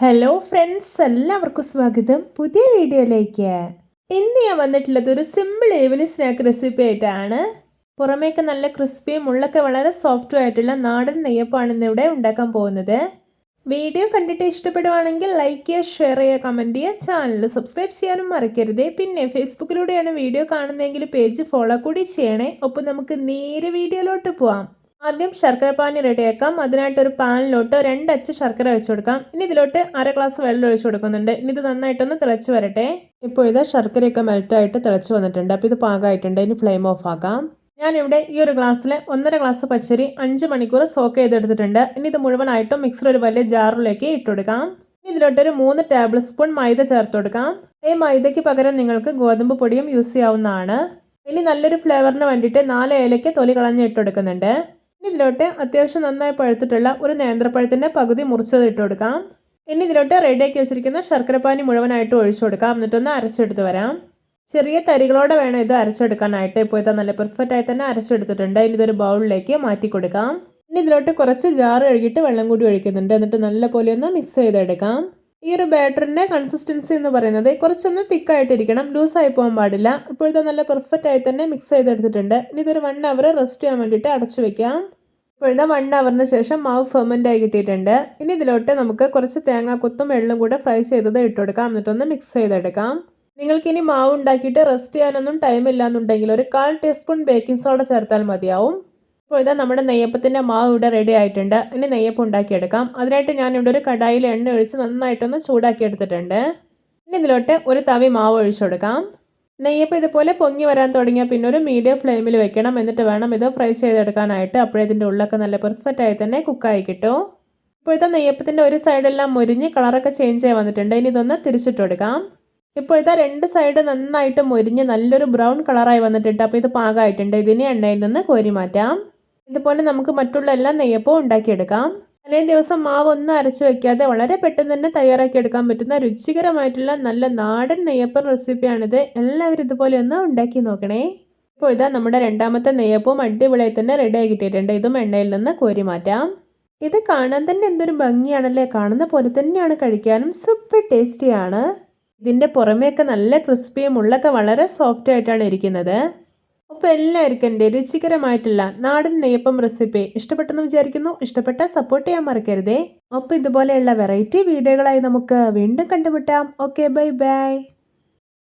Hello friends എല്ലാവർക്കും സ്വാഗതം. പുതിയ വീഡിയോയിലേക്ക്. ഇന്ന് ഞാൻ വന്നിട്ടുള്ളത് ഒരു സിമ്പിൾ ഈവനിങ് സ്നാക്ക് റെസിപ്പി ആയിട്ടാണ്. പുറമേക്ക് നല്ല ക്രിസ്പിയും ഉള്ളൊക്കെ വളരെ സോഫ്റ്റും ആയിട്ടുള്ള നാടൻ നെയ്യപ്പമാണ് ഇന്നിവിടെ ഉണ്ടാക്കാൻ പോകുന്നത്. വീഡിയോ കണ്ടിട്ട് ഇഷ്ടപ്പെടുവാണെങ്കിൽ ലൈക്ക് ചെയ്യുക ഷെയർ ചെയ്യുക കമന്റ് ചെയ്യുക ചാനൽ സബ്സ്ക്രൈബ് ചെയ്യാനും മറക്കരുത്. പിന്നെ ഫേസ്ബുക്കിലൂടെയാണ് വീഡിയോ കാണുന്നതെങ്കിൽ പേജ് ഫോളോ കൂടി ചെയ്യണേ. ഒപ്പം നമുക്ക് നേരെ വീഡിയോയിലോട്ട് പോവാം. ആദ്യം ശർക്കര പാനി റെഡിയാക്കാം അതിനായിട്ട് ഒരു പാനിലോട്ട് രണ്ട് അച്ച് ശർക്കര വെച്ച് കൊടുക്കാം. ഇനി ഇതിലോട്ട് അര ഗ്ലാസ് വെള്ളം ഒഴിച്ചു കൊടുക്കുന്നുണ്ട്. ഇനി ഇത് നന്നായിട്ടൊന്ന് തിളച്ച് വരട്ടെ. ഇപ്പോൾ ഇത് ശർക്കരയൊക്കെ മെൽറ്റായിട്ട് തിളച്ച് വന്നിട്ടുണ്ട്. അപ്പോൾ ഇത് പാകമായിട്ടുണ്ട് ഇനി ഫ്ലെയിം ഓഫ് ആക്കാം. ഞാനിവിടെ ഈ ഒരു ഗ്ലാസ്സിൽ ഒന്നര ഗ്ലാസ് പച്ചരി അഞ്ച് മണിക്കൂർ സോക്ക് ചെയ്തെടുത്തിട്ടുണ്ട്. ഇനി ഇത് മുഴുവനായിട്ടും മിക്സർ ഒരു വലിയ ജാറിലേക്ക് ഇട്ട് കൊടുക്കാം. ഇനി ഇതിലോട്ട് ഒരു മൂന്ന് ടേബിൾ സ്പൂൺ മൈദ ചേർത്ത് കൊടുക്കാം. ഈ മൈദയ്ക്ക് പകരം നിങ്ങൾക്ക് ഗോതമ്പ് പൊടിയും യൂസ് ചെയ്യാവുന്നതാണ്. ഇനി നല്ലൊരു ഫ്ലേവറിന് വേണ്ടിയിട്ട് നാല് ഏലയ്ക്ക് തൊലി കളഞ്ഞ് ഇട്ടു കൊടുക്കുന്നുണ്ട്. ഇനി ഇതിലോട്ട് അത്യാവശ്യം നന്നായി പഴുത്തിട്ടുള്ള ഒരു നേന്ത്രപ്പഴത്തിന്റെ പകുതി മുറിച്ചത് ഇട്ട് കൊടുക്കാം. ഇനി ഇതിലോട്ട് റെഡിയാക്കി വെച്ചിരിക്കുന്ന ശർക്കരപ്പാനി മുഴുവനായിട്ട് ഒഴിച്ചു കൊടുക്കാം. എന്നിട്ടൊന്ന് അരച്ചെടുത്ത് വരാം. ചെറിയ തരികളോടെ വേണം ഇത് അരച്ചെടുക്കാനായിട്ട്. ഇപ്പോൾ ഇത് നല്ല പെർഫെക്റ്റ് ആയി തന്നെ അരച്ചെടുത്തിട്ടുണ്ട്. ഇനി ഇതൊരു ബൗളിലേക്ക് മാറ്റി കൊടുക്കാം. ഇനി ഇതിലോട്ട് കുറച്ച് ജാറ് കഴുകിയിട്ട് വെള്ളം കൂടി ഒഴിക്കുന്നുണ്ട്. എന്നിട്ട് നല്ല പോലെ ഒന്ന് മിക്സ് ചെയ്തെടുക്കാം. ഈ ഒരു ബാറ്ററിന്റെ കൺസിസ്റ്റൻസി എന്ന് പറയുന്നത് കുറച്ചൊന്ന് തിക്കായിട്ടിരിക്കണം ലൂസായി പോകാൻ പാടില്ല. ഇപ്പോഴത്തെ നല്ല പെർഫെക്റ്റ് ആയി തന്നെ മിക്സ് ചെയ്തെടുത്തിട്ടുണ്ട്. ഇനി ഇതൊരു വൺ അവർ റെസ്റ്റ് ചെയ്യാൻ വേണ്ടിയിട്ട് അടച്ചു വെക്കാം. ഇപ്പോഴത്തെ വൺ അവറിന് ശേഷം മാവ് ഫെർമെന്റ് ആയി കിട്ടിയിട്ടുണ്ട്. ഇനി ഇതിലോട്ട് നമുക്ക് കുറച്ച് തേങ്ങാക്കൊത്തും വെള്ളം കൂടെ ഫ്രൈ ചെയ്തത് ഇട്ട് കൊടുക്കാം. എന്നിട്ടൊന്ന് മിക്സ് ചെയ്തെടുക്കാം. നിങ്ങൾക്കിനി മാവ് ഉണ്ടാക്കിയിട്ട് റെസ്റ്റ് ചെയ്യാനൊന്നും ടൈം ഇല്ലാന്നുണ്ടെങ്കിൽ ഒരു കാൽ ടീസ്പൂൺ ബേക്കിംഗ് സോഡ ചേർത്താൽ മതിയാവും. ഇപ്പോൾ ഇതാ നമ്മുടെ നെയ്യപ്പത്തിന്റെ മാവ് ഇവിടെ റെഡി ആയിട്ടുണ്ട്. ഇനി നെയ്യപ്പം ഉണ്ടാക്കിയെടുക്കാം. അതിനായിട്ട് ഞാൻ ഇവിടെ ഒരു കടായിൽ എണ്ണ ഒഴിച്ച് നന്നായിട്ടൊന്ന് ചൂടാക്കി എടുത്തിട്ടുണ്ട് ഇനി ഇതിലോട്ട് ഒരു തവി മാവ് ഒഴിച്ചു കൊടുക്കാം. നെയ്യപ്പം ഇതുപോലെ പൊങ്ങി വരാൻ തുടങ്ങിയാൽ പിന്നെ ഒരു മീഡിയം ഫ്ലെയിമിൽ വെക്കണം. എന്നിട്ട് വേണം ഇത് ഫ്രൈ ചെയ്തെടുക്കാനായിട്ട്. അപ്പോഴേ ഇതിന്റെ ഉള്ളൊക്കെ നല്ല പെർഫെക്റ്റ് ആയി തന്നെ കുക്കായി കിട്ടും. ഇപ്പോഴത്തെ നെയ്യപ്പത്തിന്റെ ഒരു സൈഡെല്ലാം മുരിഞ്ഞ് കളറൊക്കെ ചേഞ്ച് ആയി വന്നിട്ടുണ്ട്. ഇനി ഇതൊന്ന് തിരിച്ചിട്ട് കൊടുക്കാം. ഇപ്പോഴത്തെ രണ്ട് സൈഡ് നന്നായിട്ട് മുരിഞ്ഞ് നല്ലൊരു ബ്രൗൺ കളറായി വന്നിട്ടുണ്ട്. അപ്പോൾ ഇത് പാകമായിട്ടുണ്ട്. ഇതിനെ എണ്ണയിൽ നിന്ന് കോരി മാറ്റാം. ഇതുപോലെ നമുക്ക് മറ്റുള്ള എല്ലാ നെയ്യപ്പവും ഉണ്ടാക്കിയെടുക്കാം. തലേ ദിവസം മാവ് ഒന്നും അരച്ചു വെക്കാതെ വളരെ പെട്ടെന്ന് തന്നെ തയ്യാറാക്കി എടുക്കാൻ പറ്റുന്ന രുചികരമായിട്ടുള്ള നല്ല നാടൻ നെയ്യപ്പം റെസിപ്പിയാണിത്. എല്ലാവരും ഇതുപോലെ ഒന്ന് ഉണ്ടാക്കി നോക്കണേ. ഇപ്പോൾ ഇതാ നമ്മുടെ രണ്ടാമത്തെ നെയ്യപ്പവും അടിപൊളിയായി തന്നെ റെഡി ആയി കിട്ടിയിട്ടുണ്ട്. ഇതും എണ്ണയിൽ നിന്ന് കോരി മാറ്റാം. ഇത് കാണാൻ തന്നെ എന്തൊരു ഭംഗിയാണല്ലേ? കാണുന്ന പോലെ തന്നെയാണ് കഴിക്കാനും. സൂപ്പർ ടേസ്റ്റിയാണ്. ഇതിന്റെ പുറമേയൊക്കെ നല്ല ക്രിസ്പിയും ഉള്ളൊക്കെ വളരെ സോഫ്റ്റ് ആയിട്ടാണ് ഇരിക്കുന്നത്. അപ്പോൾ എല്ലാവർക്കും എന്റെ രുചികരമായിട്ടുള്ള നാടൻ നെയ്യപ്പം റെസിപ്പി ഇഷ്ടപ്പെട്ടെന്ന് വിചാരിക്കുന്നു. ഇഷ്ടപ്പെട്ട സപ്പോർട്ട് ചെയ്യാൻ മറക്കരുതേ. അപ്പോൾ ഇതുപോലെയുള്ള വെറൈറ്റി വീഡിയോകളായി നമുക്ക് വീണ്ടും കണ്ടുമുട്ടാം. Okay bye bye